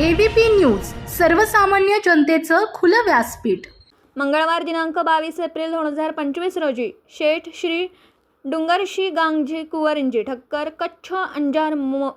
ABP news सर्वसामान्य जनतेचं खुलं व्यासपीठ. मंगळवार दिनांक बावीस एप्रिल दोन हजार पंचवीस रोजी शेठ श्री डुंगरशी गांगजी कुवरंजी ठक्कर कच्छ अंजार मो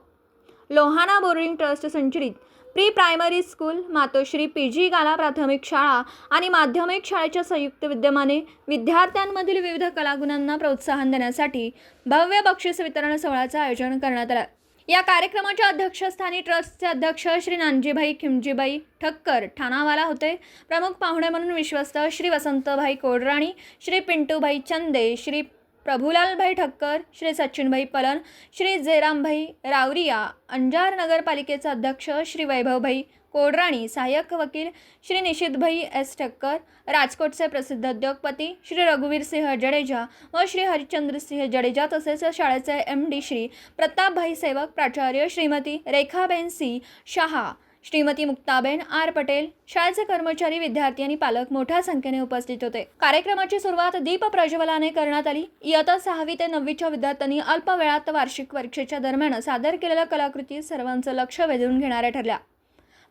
लोहाणा बोर्डिंग ट्रस्ट संचलित. Pre primary school Matoshri P G Gala प्राथमिक शाळा आणि माध्यमिक शाळेच्या संयुक्त विद्यमाने विद्यार्थ्यांमधील विविध कलागुणांना प्रोत्साहन देण्यासाठी भव्य बक्षीस वितरण सोहळ्याचं आयोजन करण्यात आलं. या कार्यक्रमाच्या अध्यक्षस्थानी ट्रस्टचे अध्यक्ष श्री नानजीभाई खिमजीबाई ठक्कर ठाणावाला होते. प्रमुख पाहुणे म्हणून विश्वस्त श्री वसंतभाई कोडराणी श्री पिंटूभाई चंदे श्री प्रभुलालभाई ठक्कर श्री सचिनभाई पलन श्री जयरामभाई रावरिया अंजार नगरपालिकेचे अध्यक्ष श्री वैभवभाई कोडराणी सहाय्यक वकील श्री निशितभाई एस ठक्कर राजकोटचे प्रसिद्ध उद्योगपती श्री रघुवीर सिंह जडेजा व श्री हरिश्चंद्रसिंह जडेजा तसेच शाळेचे एम डी श्री प्रतापभाई सेवक प्राचार्य श्रीमती रेखाबेन सी शहा श्रीमती मुक्ताबेन आर पटेल शाळेचे कर्मचारी विद्यार्थी आणि पालक मोठ्या संख्येने उपस्थित होते. कार्यक्रमाची सुरुवात दीप प्रज्वलाने करण्यात आली. इयत्ता सहावी ते नववीच्या विद्यार्थ्यांनी अल्प वेळात वार्षिक परीक्षेच्या दरम्यान सादर केलेल्या कलाकृती सर्वांचं लक्ष वेधून घेणाऱ्या ठरल्या.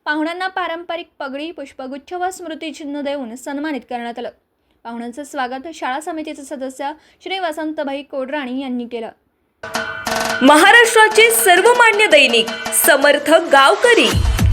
पाहुण्यांना पारंपरिक पगडी पुष्पगुच्छ व स्मृतिचिन्ह देऊन सन्मानित करण्यात आलं. पाहुण्यांचं स्वागत शाळा समितीचे सदस्य श्री वसंतभाई कोडराणी यांनी केलं. महाराष्ट्राचे सर्वमान्य दैनिक समर्थ गावकरी.